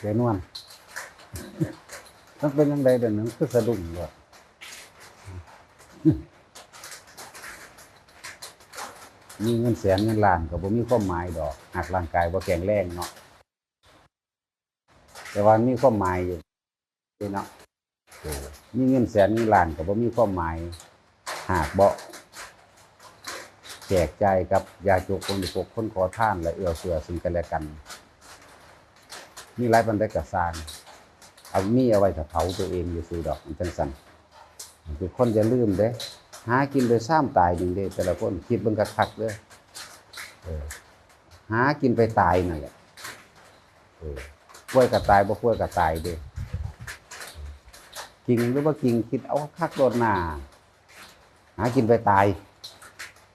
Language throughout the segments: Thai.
เดี๋ยวนวลมันเป็นยังไงเดี๋ยวนึงคือสะดุ้งเลยมีเงินแสนเงินล้านก็บ่มีความหมายดอกหากร่างกายบ่แข็งแรงเนาะแต่ว่ามีความหมายอยู่เนาะมีเงินแสนเงินล้านก็บ่มีความหมาย หากบ่แจกจ่ายกับยาจกคนอุปกคนขอท่านและเอื้อเฟื้อซึ่งกันและกัน มีหลายปันได้กระสร้างเอามีเอาไว้ถ้าเผาตัวเองอยู่ซื่อดอกมันจังซั่นคือคนจะลืมเด้ หากินโดยซ้ำตายจริงเด้แต่ละคนคิดเบิ่งคักเด้อเออหากินไปตายนั่นแหละเออป่วยก็ตายบ่ป่วยก็ตายเด้จริงหรือว่าจริงคิดเอาคักโดดหน้าหากินไปตาย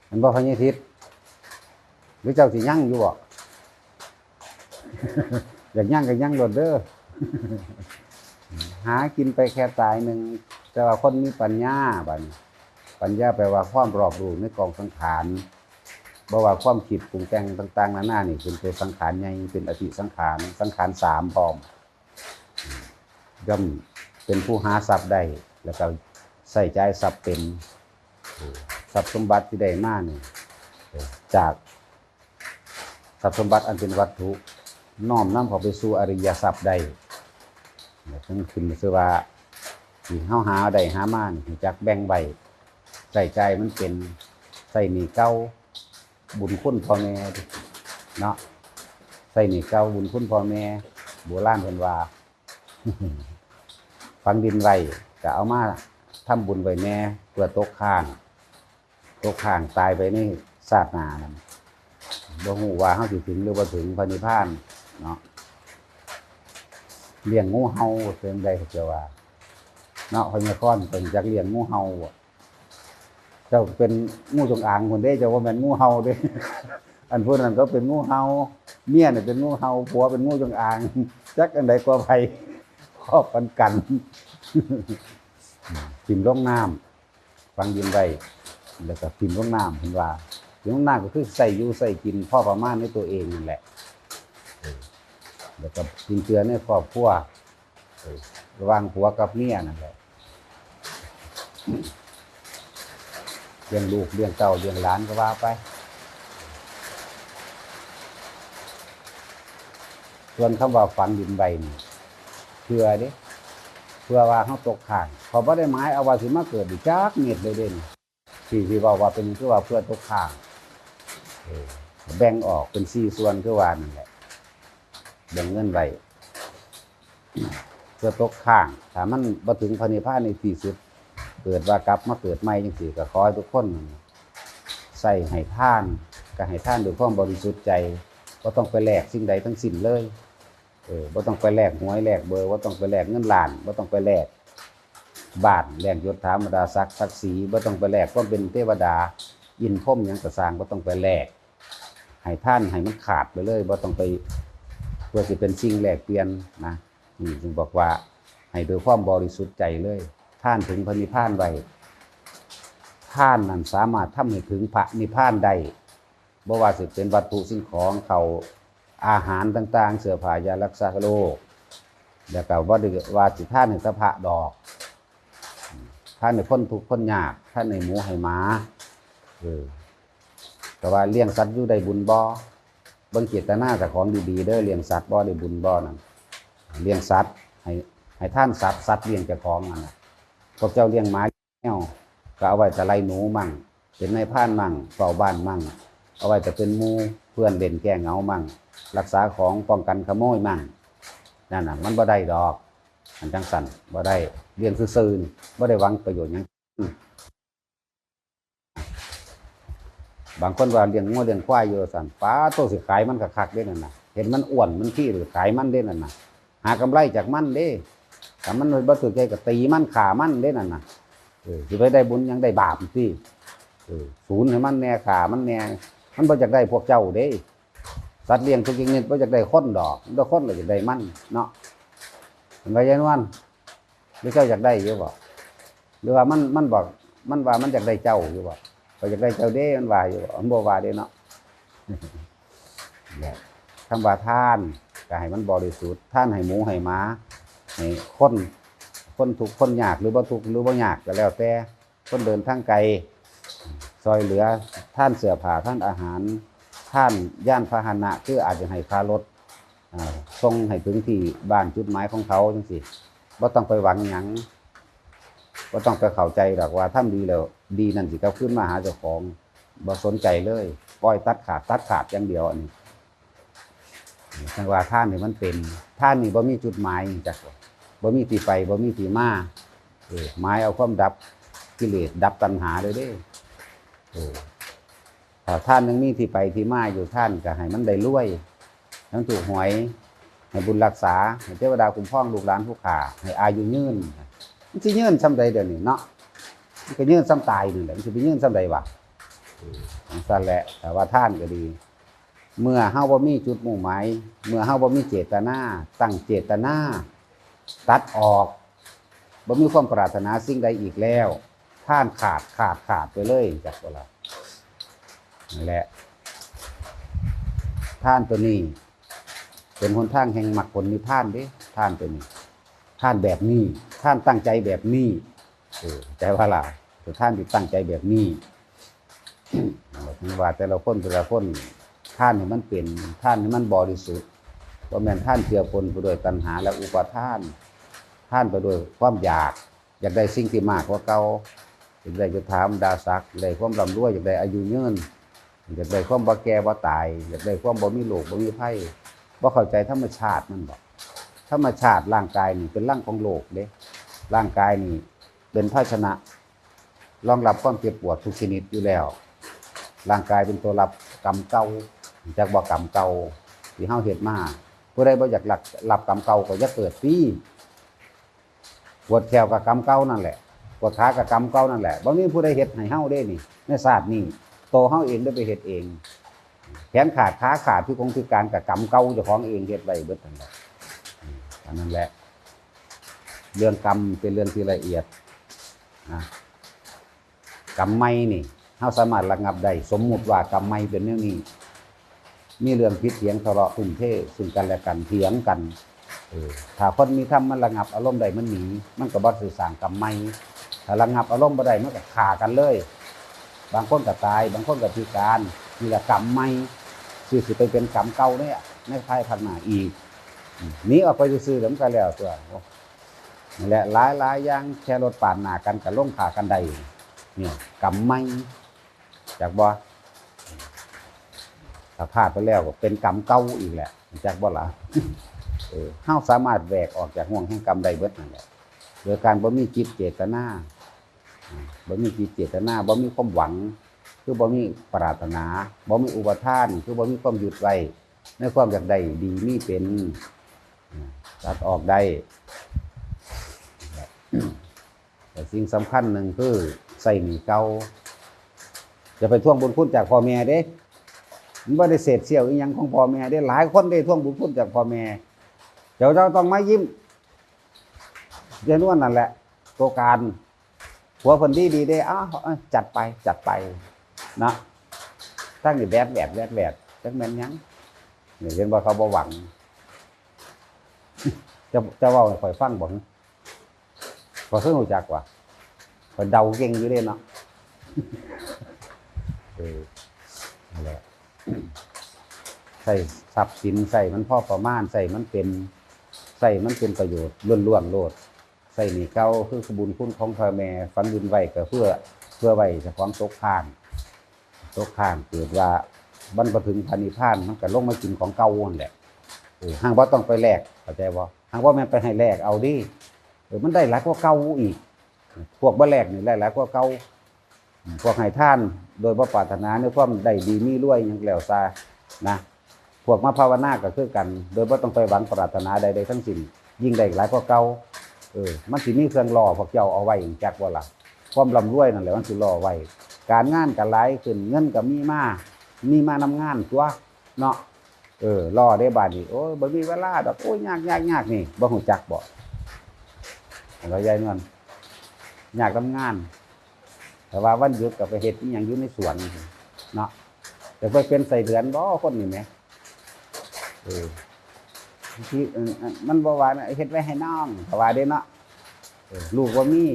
มันบ่พญาทิศหรือเจ้าสิยั่งอยู่บ่ อยากยั่งก็ยั่งโดดเด้อหากินไปแค่ตายหนึ่งแต่ว่าคนมีปัญญาบันปัญญาแปลว่าความรอบรู้ในกองสังขารบ่ว่าความคิดปรุงแต่งต่าง ๆนานานี่เป็นตัวสังขารใหญ่เป็นอธิสังขารสังขารสามพร้อมย่อมเป็นผู้หาทรัพย์ได้แล้วก็ใส่ใจทรัพย์เป็นทรัพย์สมบัติที่ได้มานี่จากทรัพย์สมบัติอันเป็นวัตถุ น้อมนำเขาไปสู่อริยทรัพย์ได้ทั้งขึ้นชื่อว่าที่เฮาหาได้หามานี่จักแบ่งไว้ใส่ใจมันเป็นใส่หนีเก้าบุญคุณพ่อแม่เนาะใส่หนีเก้าบุญคุณพ่อแม่โบราณเพิ่นว่าฝังดินไว้ก็เอามาทำบุญไว้แม่เพื่อตกข้างตกข้างตายไปในศาสนานั่นบ่ฮู้ว่าเฮาสิถึงหรือบ่ถึงพระนิพพาน เลี้ยงงูเห่าเพิ่นได้ก็จะว่าเนาะพญาคอนเป็นจักเลี้ยงงูเห่าอะเจ้าเป็นงูจงอางคนเด้เจ้าว่าแม่นงูเห่าเด้อันพวกนั้นก็เป็นงูเห่าเมียเนี่ยเป็นงูเห่าผัวเป็นงูจงอางจักอันใดกว่าไผครอบกันกันพิมพ์ลงน้ำฟังยินไว้แล้วก็พิมพ์ลงน้ำเห็นว่าพิมพ์ลงน้ำก็คือใส่อยู่ใส่กินพ่อประมาณในตัวเองนั่นแหละ แล้วก็พิมพ์เตือนในครอบครัวระว่างผัวกับเมียนั่นแหละเลี้ยงลูกเลี้ยงเต่าเลี้ยงหลานก็ว่าไป ส่วนคำว่าฝังดินใบนี่เพื่อเด้เพื่อว่าเขาตกข้างเขาบ่ได้หมายเอาว่าสิมาเกิดอีกจักเม็ดเลยเด่นที่ที่ว่าว่าเป็นคือว่าเพื่อตกข้างแบ่งออกเป็นสี่ส่วนคือว่านั่นแหละ แบ่งเงินไว้เพื่อตกข้างถ้ามันบ่ถึงพระนิพพานในที่สุด เกิดว่ากลับมาเกิดใหม่จังซี่ก็ขอให้ทุกคน ใส่ให้ท่านก็ให้ท่านด้วยความบริสุทธิ์ใจบ่ต้องไปแลกสิ่งใดทั้งสิ้นเลยเออบ่ต้องไปแลกหวยแลกเบอร์บ่ต้องไปแลกเงินล้านบ่ต้องไปแลกบานแลกยศถาบรรดาศักดิ์ศักดิ์ศรีบ่ต้องไปแลกความเป็นเทวดายินพรมหยังก็สร้างบ่ต้องไปแลกให้ท่านให้มันขาดไปเลยบ่ต้องไป พื่อสิเป็นสิ่งแลกเปลี่ยนนะนี่จึงบอกว่าให้โดยความบริสุทธิ์ใจเลย ท่านถึงพระนิพพานไว้ท่านนั้นสามารถทำให้ถึงพระนิพพานได้บ่ว่าสิเป็นวัตถุสิ่งของเขาอาหารต่าง ๆ เสื้อผ้ายารักษาโรคแล้วก็ว่าด้ว่าสิท่านให้สภะดอก ท่านในคนทุกข์คนยาก ท่านในหมูให้หมาเออแต่ว่าเลี้ยงสัตว์อยู่ได้บุญบ่เบิ่งเจตนาจากของดีๆเด้อเลี้ยงสัตว์บ่ได้บุญบ่นั่นเลี้ยงสัตว์ให้ให้ท่านสัตว์สัตว์เลี้ยงเจ้าของนั่นนะพวกเจ้าเลี้ยงหมาแมวก็เอาไว้แต่ไล่หนูมั่ง เป็นในายพรานมั่งเฝ้าบ้านมั่ง เอาไว้แต่เป็นมูเพื่อนเล่นแก้เหงามั่ง รักษาของป้องกันขโมยมั่งนั่นน่ะมันบ่ได้ดอกอันจังสันบ่ได้เลี้ยงซื่อๆบ่ได้หวังประโยชน์ยัง บางคนว่าเลี้ยงงัวเลี้ยงควายอยู่สั่นป้าโตสิขายมันก็คักเด้นั่นนะเห็นมันอ้วนมันขี้หรือขายมันเด้นั่นนะหากำไรจากมันเด้ถ้ามันบ่ถูกใจก็ตีมันขามันเด้นั่นนะเออสิไปได้บุญยังได้บาปสิเออศูนย์ให้มันแน่ขามันแน่มันบ่อยากได้พวกเจ้าเด้สัตว์เลี้ยงทุกอย่างนี่บ่อยากได้คนดอกบ่คนเลยอยากได้มันเนาะเห็นไหมยายนวลหรือเจ้าอยากได้อยู่บ่หรือว่ามันมันบอกมันว่ามันอยากได้เจ้าอยู่บ่ก็ อยากได้เจ้าเด้มันว่าอยู่บ่มันบ่ว่าเด้เนาะเนี่ยคำว่าท่านก็ให้มันบริสุทธิ์ท่านให้หมูให้หม้าให้คนคนทุกข์คนยากหรือบ่ทุกหรือบ่ยากก็แล้วแต่คนเดินทางไกลซอยเหลือท่านเสื้อผ้าท่านอาหาร ท่านย่านพาหนะคืออาจจะให้คารถอ่าส่งให้ถึงที่บ้านจุดหมายของเขาจังซี่บ่ต้องไปหวังหยัง บ่ต้องไปเข้าใจดอกว่าทำดีแล้ว ดีนั่นสิกลับขึ้นมาหาเจ้าของบ่สนใจเลยปล่อยตัดขาดตัดขาดอย่างเดียวอันนี้จังว่าท่านนี่มันเป็นท่านนี่บ่มีจุดหมายจักบ่มีที่ไปบ่มีที่มาเออหมายเอาความดับกิเลสดับตัณหาเลยเด้เออถ้าท่านยังมีที่ไปที่มาอยู่ท่านก็ให้มันได้รวยทั้งถูกหวยให้บุญรักษาให้เทวดาคุ้มครองลูกหลานผู้ขาให้อายุยืน มันสิยืนซ้ำใดเดี๋ยวนี้เนาะมันก็ยืนซ้ำตายนี่แหละมันสิไปยืนซ้ำใดวะนั่นแหละ แต่ว่าท่านก็ดี เมื่อเฮาบ่มีจุดมุ่งหมายเมื่อเฮาบ่มีเจตนาตั้งเจตนาตัดออกบ่มีความปรารถนาสิ่งใดอีกแล้ว ท่านขาดขาดขาดไปเลยจากเวลานั่นแหละ ท่านตัวนี้ เป็นหนทางแห่งมรรคผลนิพพานเด้ท่านตัวนี้ ท่านแบบนี้ ท่านตั้งใจแบบนี้เออใจว่าล่ะแต่ท่านที่ตั้งใจแบบนี้ถึงว่าแต่ละคนแต่ละคนท่านนี่มันเป็นท่านนี่มันบริสุทธิ์ว่าะแม่นท่านเจือปนไปด้วยตัณหา และอุปาทาน ท่านไปด้วยความอยาก อยากได้สิ่งที่มากกว่าเก่าอยากได้จะถามดาศักดิ์อยากได้ความร่ำรวยอยากได้อายุยืนอยากได้ความบ่แก่บ่ตาย อยากได้ความบ่มีโรคบ่มีภัยบ่เข้าใจธรรมชาติมันบอก ธรรมชาติร่างกายนี่เป็นร่างของโลกเด้ร่างกายนี่เป็นภาชนะรองรับความเจ็บปวดทุกชนิดอยู่แล้ว ร่างกายเป็นตัวรับกรรมเก่าจากบ่กรรมเก่าที่เฮาเฮ็ดมาผู้ใดบ่อยากรับรับกรรมเก่าก็อย่าเกิดปีปวดแขวกับกรรมเก่านั่นแหละปวดขากับกรรมเก่านั่นแหละบ่มีผู้ใดเฮ็ดให้เฮาได้นี่ในศาสตร์นี้โตเฮาเองได้ไปเฮ็ดเองแขนขาดขาขาดพิกงพิการกับกรรมเก่าเจ้าของเองเฮ็ดไว้เบิดนั่นแหละ อันนั้นแหละ เรื่องกรรมเป็นเรื่องที่ละเอียดนะกรรมไม่นี่เฮาสามารถระงับได้สมมุติว่ากรรมไม่เป็นแนวนี้ มีเรื่องพิษเถียงทะเลาะทุ่มเทซึ่งกันและกันเถียงกันถ้าคนมีธรรมมันระงับอารมณ์ใดมันหนีมันก็บ่สื่อสารกรรมไม่ถ้าระงับอารมณ์บ่ได้มันก็ฆ่ากันเลย บางคนก็ตาย บางคนก็พิการนี่แหละกรรมไม่สิสิไปเป็นกรรมเก่าเนี่ยในภายภาคหน้าอีก หนีออกไปซื่อๆแล้วมันก็แล้วตัวอ้นี่แหละหลายหลายอย่างแค่รถปาดหน้ากันกับล่มขากันได้เนี่ยกรรมไม่จากบ่ถ้าพลาดไปแล้วก็เป็นกรรมเก่าอีกแหละจากบ่ล่ะเออเฮาสามารถแหวกออกจากห่วงแห่งกรรมใดเบิดนั่นแหละโดยการบ่มีจิตเจตนาบ่มีจิตเจตนาบ่มีความหวัง คือบ่มีปรารถนาบ่มีอุปทาน คือบ่มีความหยุดไว้ในความอยากได้ดีมีเป็น ตัดออกได้แต่สิ่งสำคัญหนึ่งคือใส่หนีเกาจะไปทวงบุญคุณจากพ่อแม่เด้มันบ่ได้เศษเสี้ยวอีหยังของพ่อแม่ได้หลายคนได้ท่วงบุญคุณจากพ่อแม่เจ้าเจ้าต้องไมายิ้มเรียนว่านั่นแหละ ตัวการหัวคนดีดีได้อ้าวจัดไปจัดไปนะตั้งอยู่แบบแบบแบบแบบจักแม่นยังเนี่ยเรียนว่าเขาบ่หวัง จะจะเว่าให้ข่อยฟังบ่ฮะขอยเคยรู้จักว่าข่อยเดาเก่งอยู่เด้เนาะเออนั่นแหละใส่ทรัพย์สินใส่มันพ่อประมาณใส่มันเป็นใส่มันเป็นประโยชน์ล้วนๆโลดใส่นี่เก้าคือขบุญคุณของพ่อแม่ฝันดินไว้ก็เพื่อเพื่อไว้เฉพาะตกข้างตกข้างเกิดว่าบรรพถึงพันิพานมันก็ลงมากินของเก่านั่นแหละห้างว่าต้องไปแลก เข้าใจบ่หางว่าแม่นไปให้แลกเอาดิเออมันได้หลายกว่าเก่าอีก พวกบ่แลกนี่ได้หลายกว่าเก่าพวกให้ท่านโดยบ่ปรารถนาในความได้ดีมีรวยหยังแล้วซานะพวกมาภาวนาก็คือกัน โดยบ่ต้องไปหวังปรารถนาใดๆทั้งสิ้นยิ่งได้หลายกว่าเก่าเออมันสิมีเครื่องรอพวกเจ้าเอาไว้จักว่าล่ะความร่ำรวยนั่นแหละมันสิรอไว้การงานก็หลายขึ้นเงินก็มีมามีมานำงานตัวเนาะ เออรอได้บาดนี้โอ้ยบ่มีเวลาดอกโอ้ยยากยากยากนี่บ่ฮู้จักบ่เรายายนวลยากทำงาน แต่ว่าวันหยุดก็ไปเฮ็ดอีหยังอยู่ในสวนเนาะแต่ไปเป็นใส่เดือนบ่คนนี่แหมเออที่มันบ่ว่านะเฮ็ดไว้ให้น้องก็ว่าเด้เนาะลูกบ่ามี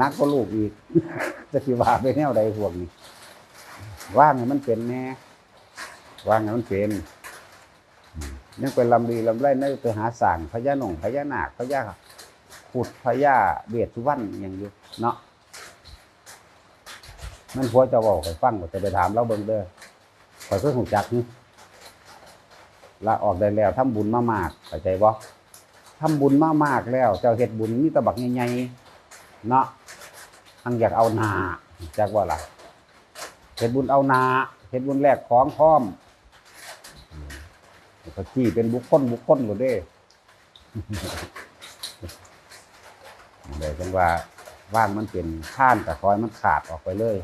นักก็ลูกอีกจะสิว่าไปแนวใดพวกนี้ว่างมันเป็นแน่ วางให้มันเป็นอืมยังไปลำดีลำไรนั่นไปหาสางพญาหนงพญานาคพญาขุดพญาเบียดสุวรรณอย่างอยู่เนาะมันผัวจะบอกให้ฟังก็จะไปถามเราเบิ่งเด้อขอยเพิ่งหูจักนี่ลาออกได้แล้วทำบุญมามากเข้าใจบ่ทำบุญมามากแล้ว เจ้าเฮ็ดบุญมีแตะบักใหญ่ๆเนาะทังอยากเอานาจักว่าล่ะเฮ็ดบุญเอานาเฮ็ดบุญแลกของพร้อม ก็จี้เป็นบุคคลบุคคลบ่เด้เลยจังว่าว่างมันเป็นท่านแต่คอยมันขาดออกไปเลย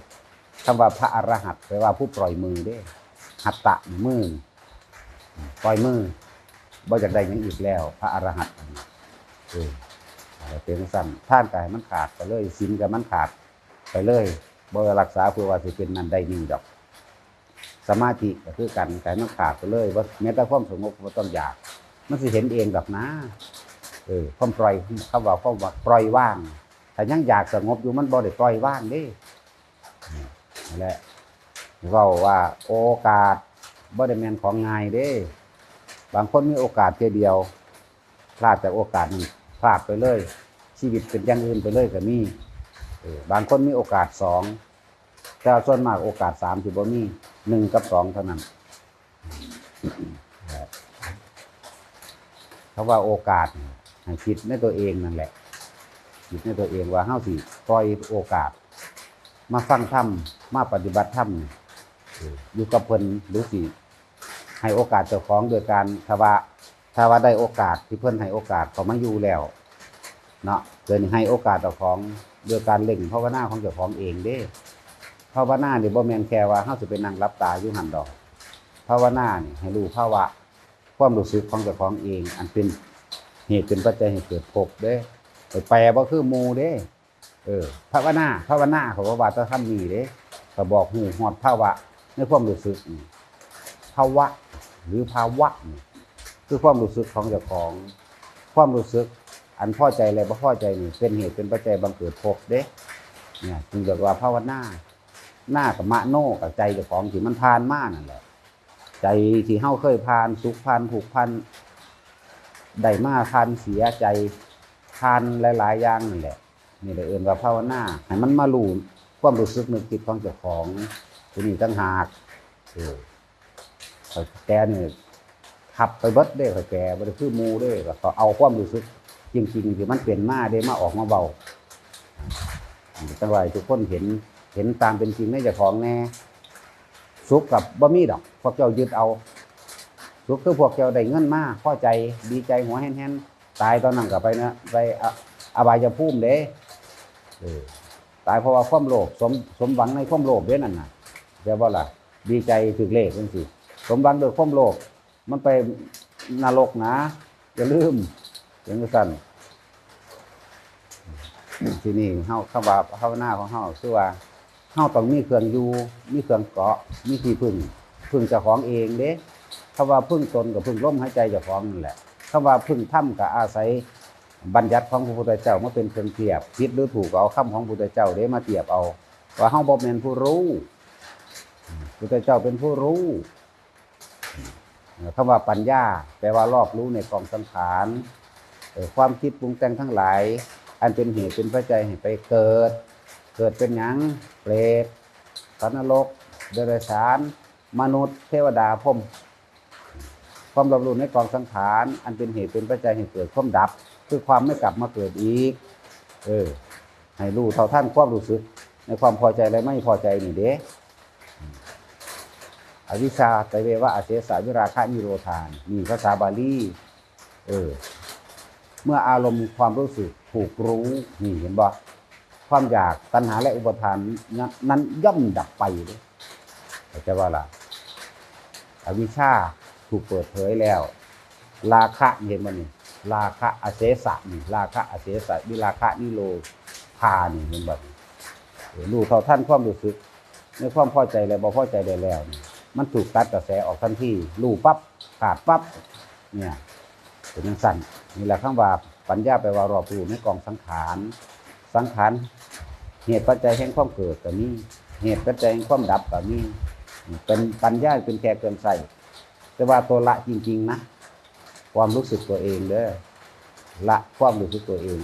คำว่าพระอรหันต์แปลว่าผู้ปล่อยมือเด้ หัตตะมือปล่อยมือบ่จากได้หยังอีกแล้ว พระอรหันต์เออเป็นสั้นท่านกายมันขาดไปเลยศีลกับมันขาด ไปเลยบ่รักษาเพื่อว่าสิเป็นนั่นได้นี่ดอก สมาธิก็คือกันกายมันขาดไปเลยว่าแม้แต่ความสงบบ่ต้องอยาก มันสิเห็นเองดอกนะเออความปล่อยคำว่าความว่าปล่อยว่างถ้ายังอยากสงบอยู่มันบ่ได้ปล่อยว่างเด้นั่แหละเว้าว่าโอกาสบ่ได้แม่นของง่ายเด้ บางคนมีโอกาสเพียเดียวพลาดจากโอกาสนั้นพลาดไปเลย ชีวิตเป็นอย่างอื่นไปเลยก็มีเออบางคนมีโอกาสสองแต่ส่วนมากโอกาสสามสิบ่มี หนึ่งกับสองเท่านั้นเขาะว่าโอกาสให้คิดในตัวเองนั่นแหละคิดในตัวเองว่าเฮาสิปล่อยโอกาส มาฟังธรรมมาปฏิบัติธรรมอยู่กับเพิ่นหรือสิให้โอกาสเจ้าของโดยการถ้าว่าถ้าว่าได้โอกาสที่เพิ่นให้โอกาสเขามาอยู่แล้วเนาะเกินให้โอกาสเจ้าของโดยการเล่งภาวนาของเจ้าของเองเด้ ภาวนาเนี่บ่แมนแค่ว่าเฮาสิไปนั่งรับตาอยู่หันดอก ภาวนานี่ให้รู้ภาวะ ความรู้สึกของเจ้าของเอง อันเป็นเหตุเป็นปัจจัยให้เกิดภพเด้ไปแปลบ่คือมูเด้ เออภาวนาภาวนาเขาก็ว่าจะทำนี่เด้ก็บอกหูฮอดภาวะในความรู้สึกภาวะ หรือภาวะนี่คือความรู้สึกของเจ้าของ ความรู้สึก อันพอใจและบ่พอใจนี่เป็นเหตุเป็นปัจจัยบังเกิดภพเด้ เนี่ยจึงเรียกว่าภาวนา หน้ากับมะโนกับใจเจ้าของที่มันผ่านมานั่นแหละใจที่เฮาเคยผ่านสุขผ่านผูกพันได้มาผ่านเสียใจผ่านหลาย ๆ อย่างนั่นแหละนี่เลยเอิ้นว่าภาวนาให้มันมารู้ความรู้สึกนึกคิดของเจ้าของตัวนี้ตั้งหากเออข้อยแกเนี่ยขับไปเบิดได้ข่อยแกบ่ได้คือมูเด้ก็เอาความรู้สึก จริงๆที่มันเป็นมาได้มาออกมาเบาจังหวะทุกคนเห็น เห็นตามเป็นจริงในเจ้าของแน่สุขกับบ่มีดอกพวกเจ้ายึดเอา สุขคือพวกเจ้าได้เงินมากพอใจดีใจหัวแห้นๆตายตอนนั้นก็ไปนะไปอะอบายภูมิเด้อตายเพราะว่าความโลภสมสมหวังในความโลภเด้นั่นน่ะเดี๋ยวว่าล่ะ ดีใจถึกเลขจังซี่สมหวังโดยความโลภมันไปนรกนะอย่าลืมอย่างนี้สั่นที่นี่เฮาคำว่าภาวนาของเฮาคือว่า เฮาต้องมีเครื่องอยู่มีเครื่องเกาะมีที่พึ่งพึ่งเจ้าของเองเด้คำว่าพึ่งตนกับพึ่งลมหายใจเจ้าของนี่นแหละคำว่าพึ่งถ้ำกับอาศัยบัญญัติของพระพุทธเจ้ามาเป็นเครื่องเทียบผิดหรือถูกเอาคำของพระพุทธเจ้าเด้มาเทียบเอา ว่าเฮาบ่แม่นผู้รู้อืมพุทธเจ้าเป็นผู้รู้คำว่าปัญญาแปลว่ารอบรู้ในกองสังขารความคิดปรุงแต่งทั้งหลาย อันเป็นเหตุเป็นปัจจัยให้ไปเกิด เกิดเป็นหยังเปรตสัตว์นรกเดรัจฉาน มนุษย์ เทวดาพรหมความรอบรู้ในกองสังขาร อันเป็นเหตุเป็นปัจจัยให้เกิดความดับ คือความไม่กลับมาเกิดอีก เออ ให้รู้เท่าท่านความรู้สึก ในความพอใจและไม่พอใจนี่เด้อวิชชาไตรเววะอาเสสาวิราคะนิโรธานนี่ภาษาบาลีเออ เมื่ออารมณ์ความรู้สึกถูกรู้นี่เห็นบ่ ความอยากตัณหาและอุปทานนั้นย่อมดับไปเลยเข้าใจว่าล่ะอวิชชาถูกเปิดเผยแล้ว ราคะเห็นบ่นี่ราคะอเสสะนี่ราคะอเสสะวิราคะนิโรธานี่เห็นบ่นี่เออรู้เท่าท่านความรู้สึกในความพอใจและบ่พอใจได้แล้ว มันถูกตัดกระแสออกทันทีรู้ปั๊บขาดปั๊บเนี่ยเป็นจังสั่นนี่แหละคำว่าปัญญาแปว่ารอบรู้ในกองสังขารสังขาร เหตุปัจจัยแห่งความเกิดก็มีเหตุปัจจัยแห่งความดับก็มีเป็นปัญญาเป็นแค่เกินใส่แต่ว่าตัวละจริง ๆ นะ ความรู้สึกตัวเองเด้อละความรู้สึกตัวเอง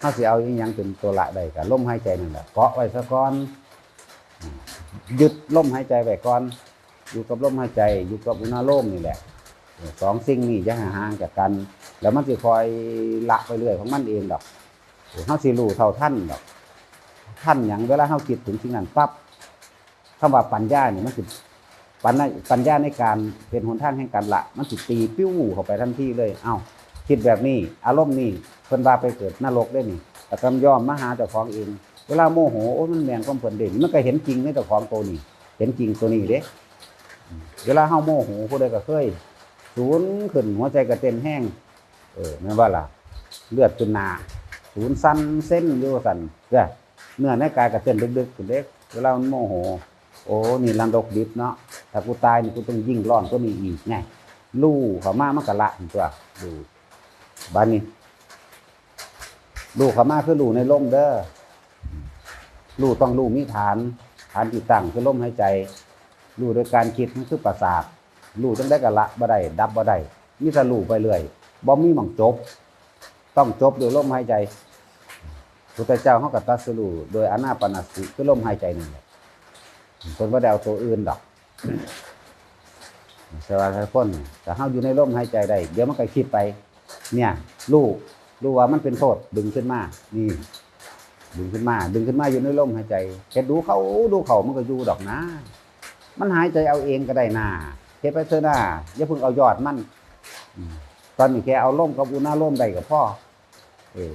ถ้าสิเอาอีหยังเป็นตัวละได้ก็ลมหายใจนั่นแหละเกาะไว้ซะก่อนหยุดลมหายใจไว้ก่อน อยู่กับลมหายใจ อยู่กับอุณหโลมนี่แหละสองสิ่งนี้จะห่างจากกัน แล้วมันจะคอยละไปเรื่อยของมันเองดอกเฮาสิรู้เท่าท่านดอก ท่านอย่างเวลาเฮาคิดถึงสิ่งนั้นปั๊บคำว่าปัญญาเนี่ยมันสิปัญญาปัญญาในการเป็นหนทางแห่งการละ มันสิตีปิ้วเข้าไปทันทีเลย เอ้า คิดแบบนี้อารมณ์นี้เพิ่นว่าไปเกิดนรกได้นี่แต่กำยอมมาหาเจ้าของเอง เวลาโมโหโอ้มันแมงความเพิ่นเด่นมันก็เห็นจริงในเจ้าของตัวนี้เห็นจริงตัวนี้เด้เวลาเฮาโมโหผู้ใดก็เคยศูนย์ขึ้นหัวใจก็เต้นแห้ง เออแม่นว่าล่ะ เลือดขึ้นนาศูนย์สั้นเส้นอยู่สั่นเด้อ เนื้อในกายก็เต้นดึกๆขึ้นเด็กเวลามันโมโห โอ้นี่ลันดกดิบเนาะถ้ากูตายนี่กูต้องยิ่งร้อนก็มีอีกไงลู่เขามามันก็ละตัวดูบ้านนี้ลู่เขามาคือลู่ในลมเด้อลู่ต้องลู่มีฐาน ฐานที่ตั้งคือลมหายใจรู้โดยการคิดมันคือประสาทรู้จังได้กะละบ่ได้ดับบ่ได้มีแต่รู้ไปเรื่อยบ่มีหม่องจบ ต้องจบโดยลมหายใจ พุทธเจ้าเขาก็ตรัสรูโดยอนาปาสติคือลมหายใจนี่แหละคนบ่ได้เอาตัวอื่นดอกสวัสดีคนแต่เฮาอยู่ในลมหายใจได้ เดี๋ยวมันก็คิดไป เนี่ยรู้รู้ว่ามันเป็นโทษดึงขึ้นมา นี่ ดึงขึ้นมา ดึงขึ้นมาอยู่ในลมหายใจแค่ดูเขาดูเขามันก็อยู่ดอกนะ มันหายใจเอาเองก็ได้นาเฮ็ดไปเถอะนาอย่าเพิ่งเอายอดมันตอนนี้แค่เอาล่มกับอุณาล่มได้กับพ่อ เออ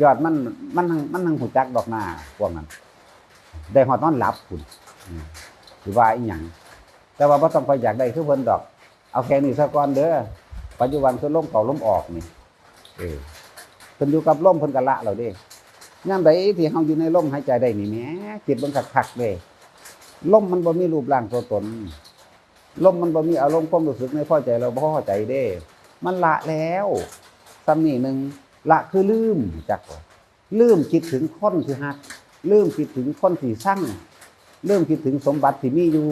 ยอดมันมันมันทั้งหูจักดอกหนาพวกนั้น ได้หอดนอนหลับคุณหรือว่าอีหยังแต่ว่าบ่ต้องไปอยากได้คือเพิ่นดอก เอาแค่นี้ซะก่อนเด้อปัจจุบันคือลมเข้าลมออกนี่เออเพิ่นอยู่กับลมเพิ่นก็ละแล้วเด้ยามใดที่เฮาอยู่ในลมหายใจได้นี่แหมจิตเบิ่งคักๆเด้ลมมันบ่มีรูปร่างตัวตนลมมันบ่มีอารมณ์ความรู้สึกในพอใจเราบ่พอใจเด้ มันละแล้วสำนี่หนึ่ง ละคือลืมจักลืมคิดถึงคนที่ฮักลืมคิดถึงคนที่สร้างลืมคิดถึงสมบัติที่มีอยู่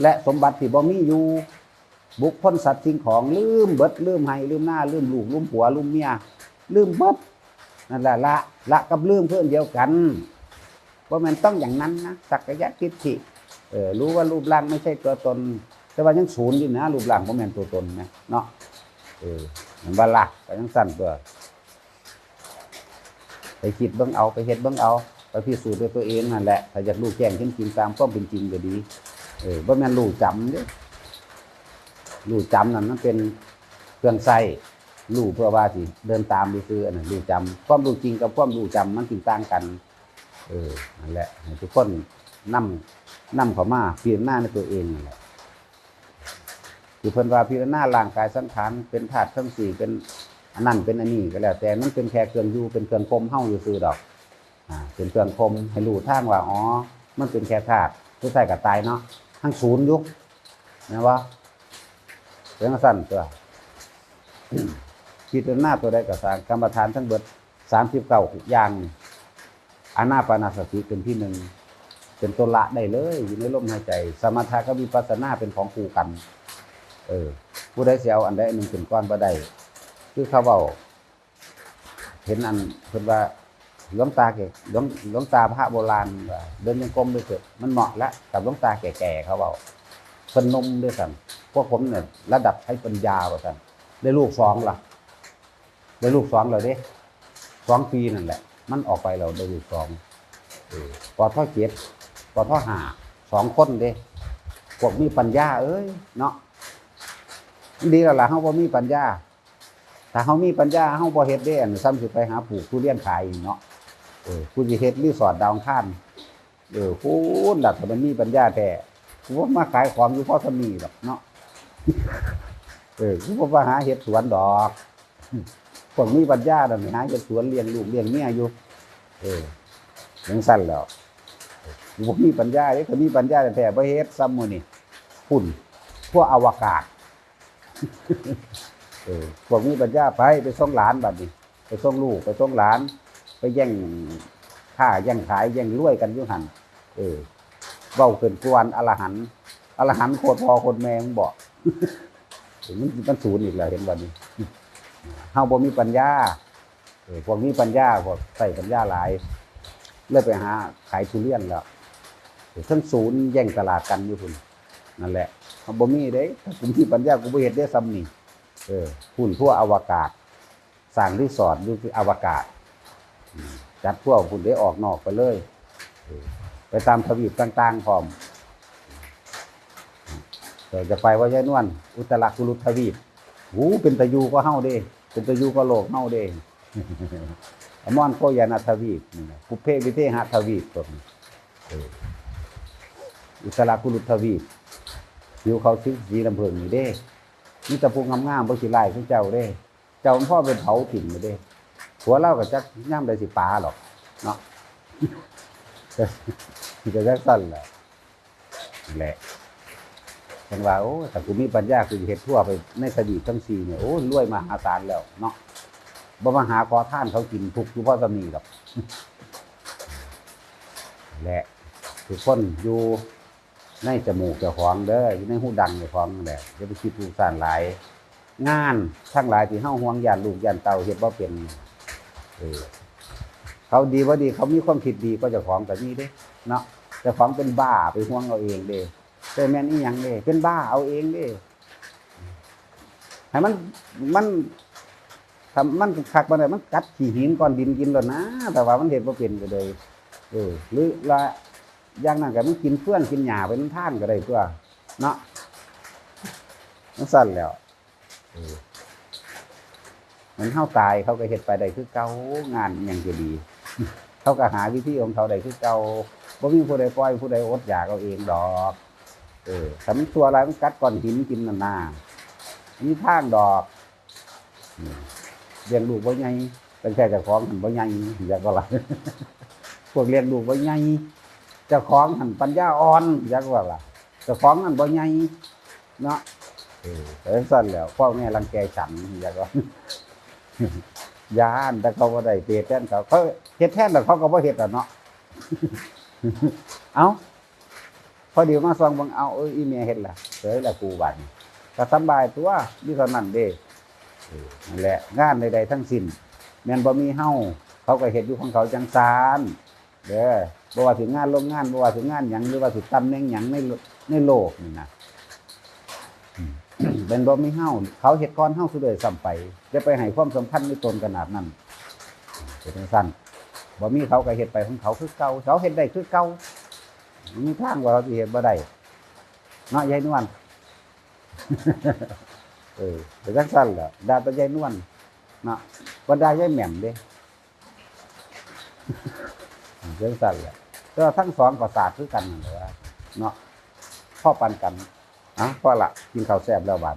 และสมบัติที่บ่มีอยู่ บุคคลสัตว์สิ่งของลืมเบิดลืมให้ลืมหน้าลืมลูกลืมผัวลืมเมียลืมเบิดนั่นแหละละละกับลืมเพื่อนเดียวกันว่ามันต้องอย่างนั้นนะสักยะทิฏฐิเออรู้ว่ารูปร่างไม่ใช่ตัวตน แต่ว่ายังศูนย์อยู่นะรูปร่างบ่แม่นตัวตนนะเนาะเออมันว่าละก็ยังสั่นตัว ไปคิดเบิ่งเอาไปเฮ็ดเบิ่งเอาไปพิสูจน์ด้วยตัวเองนั่นแหละถ้าอยากรู้แจ้งจริงๆตามความเป็นจริงก็ดี เออบ่แม่นรู้จำเด้รู้จำนั่นมันเป็นเครื่องใช้รู้เพื่อว่าสิเดินตามซื่ออันนั้นรู้จำความรู้จริงกับความรู้จำมันสิต่างกัน เออนั่นแหละทุกคนนำนำเขามาพิจารณาในตัวเองนั่นแหละคือเพิ่นว่าพิจารณาร่างกายสังขารเป็นธาตุทั้งสี่เป็น อันนั้นเป็นอันนี้ก็แล้ว แต่มันเป็นแค่เครื่องอยู่เป็นเครื่องคมเฮาอยู่ซื่อดอก อ่า เป็นเครื่องคมให้รู้ทางว่าอ๋อ มันเป็นแค่ธาตุผู้ใส่กับตายเนาะทั้งศูนย์ยุกนะว่าเป็นสั้นตัวพิจารณาตัวใดก็สางกรรมฐานทั้งเบิดสามสิบเก้าอย่างอานาปานาสติเป็นที่หนึ่งเป็นตัวละได้เลยอยู่ในลมหายใจ สมถะกับวิปัสสนาเป็นของคู่กัน เออ ผู้ใดเสียเอาอันใดอันหนึ่งเป็นก้อนบ่ได้ คือเขาเบาเห็นอันเพิ่นว่าหลวงตาแก่หลวงหลวงตาพระโบราณว่าเดินยังกรมด้วยเถอะมันเหมาะแล้วกับหลวงตาแก่ๆเขาเบาเพิ่นนมด้วยกันพวกผมเนี่ยระดับให้ปัญญาว่ากันได้ลูกสองล่ะได้ลูกสองเลยเด้สองปีนั่นแหละ มันออกไปเราได้ลูกสองเออปอท่อเจ็ดปอท่อหาสองคนเด้พวกมีปัญญา เอ้ยเนาะดีแล้วล่ะเฮาบ่มีปัญญา ถ้าเฮามีปัญญาเฮาบ่เฮ็ดได้อันซ้ำสิไปหาปลูกทุเรียนขายเนาะเออกูสิเฮ็ดรีสอร์ทดาวอังคานเออพูดล่ะถ้ามันมีปัญญาแท้กูบ่มาขายของอยู่เพราะสมีดอกเนาะเออกูบ่มาหาเฮ็ดสวนดอกพวกมีปัญญาดอกหาเฮ็ดสวนเลี้ยงลูกเลี้ยงเมียอยู่ เออจังสั้นแล้วบ่มีปัญญาเด้ถ้ามีปัญญาแท้ๆบ่เฮ็ดซ้ำมื้อนี่พุ่นพวกอวกาศ เออพวกมีปัญญาไปไปส่งหลานบัดนี้ไปส่งลูกไปส่งหลาน ไปแย่งค่าแย่งขายแย่งรวยกันยุหันเออเว้าเกินกวนอรหันอรหันโคตรพอโคตรแม่มึงบอกมันมันศูนย์อีกแล้วเห็นวันนี้เฮาบ่มีปัญญาเออพวกมีปัญญาพวกใส่ปัญญาหลายเลยไปหาขายทุเรียนแล้วเออทั้งศูนย์แย่งตลาดกันอยู่พุ่นนั่นแหละเฮาบ่มีเด้ถ้ากูมีปัญญากูบ่เฮ็ดได้ซ้ำนี่ เออพุ่นทั่วอวกาศสร้างรีสอร์ทอยู่ที่อวกาศ จัดพวกพุ่นได้ออกนอกไปเลย ไปตามทวีปต่างๆพร้อมเดี๋ยวจะไปว่ายายนวลอุตรากุลุทวีปหูเป็นตะยูก็เฮาเด้ เป็นตะยูก็โลกเฮาเด้อมอนโคยานาทวีปนี่นะปุเพวิเทหทวีปตัวนี้อออิสระกุลุทวีปอยู่เขาชิสีลำเพิงนี่เด้ นี่ตะพุงงามๆบ่สิไล่ของเจ้าเด้ เจ้าพ่อเป็นเผาถิ่นนี่เด้หัวเล่าก็จักย่ำได้สิปลาหรอกเนาะก็จักสั่นแหละแหละจังว่าโอ้แต่กูมีปัญญาคือเฮ็ดทั่วไปในคดีทั้งสี่เนี่ยโอ้รวยมาหาศาลแล้วเนาะบ่มาหาขอท่านเขากินทุกอยู่เพราะตำนี้หรอกและทุกคนอยู่ ในจมูกเจ้าของเด้ออยู่ในหูดังเจ้าของนั่นแหละอย่าไปคิดผูกสานหลาย งานทั้งหลายที่เฮาห่วงยานลูกยานเต่าเฮ็ดบ่เป็นเออเขาดีบ่ดีเขามีความคิดดีก็เจ้าของก็มีเด้เนาะเจ้าของเป็นบ้าไปห่วงเอาเองเด้แต่แม่นอีหยังเด้เป็นบ้าเอาเองเด้ให้มันมันทำมันคักบ่ได้มันกัดขี้หินก้อนดินกินแล้วนะ แต่ว่ามันเฮ็ดบ่เป็นก็เลยเออหรือละ อย่างนั้นก็มันกินเฟื่อนกินหญ้าไปนำทางก็ได้ตัวเนาะมันสั่นแล้วเออมันเฮาตายเขาก็เฮ็ดไปได้คือเก่างานอิหยังจะดี เขาก็หาวิธีของเขาได้คือเก่าบ่มีผู้ใดปล่อยผู้ใดอดอยากเอาเองดอก เออถ้ามันตัวอะไรมันกัดก้อนหินกินนานามีทางดอกเลี้ยงลูกบ่ใหญ่เป็นแค่จ้าของหันบ่ใหญ่อยากว่าล่ะพวกเลี้ยงลูกบ่ใหญ่ เจ้าของหันปัญญาอ่อนอยากว่าล่ะเจ้าของหันบ่ใหญ่เนาะเออแต่สั้นแล้วพ่อแม่รังแกฉันอยากว่ายานแต่เขาบ่ได้เปรียบแทนเขาเขาเฮ็ดแทนแต่เขาก็บ่เฮ็ดอะเนาะเอ้าพอเดี๋ยวมาซองบังเอาเอ้ยอีเมียเฮ็ดล่ะเฮ้ยละกูบัดนี้ก็สบายตัวนี่เท่านั้นเด้นั่นแหละงานใดๆทั้งสิ้นแม่นบ่มีเฮาเขาก็เฮ็ดอยู่ของเขาจังซาน เด้อบ่ว่าถึงงานโรงงานบ่ว่าถึงงานหยังหรือว่าถึงตำแหน่งหยังในในโลกนี่นะเป็นบ่มีเฮาเขาเฮ็ดก่อนเฮาสุดเลยซ้ำไปจะไปให้ความสำคัญในตนขนาดนั้นเป็นจังซั่นบ่มีเขาก็เฮ็ดไปของเขาคือเก่าเขาเฮ็ดได้คือเก่ามีทางว่าเราสิเห็นบ่ได้เนาะยายนวลเออแต่จังซั่นล่ะด่าแตายายนวลเนาะบ่ด่ายายแหม่มเด้ จังซั่นล่ะแต่ว่าทั้งสองก็ศาสตร์คือกันนั่นแหละว่าเนาะพ่อปันกันอะพ่อละกินข้าวแซ่บแล้วบาน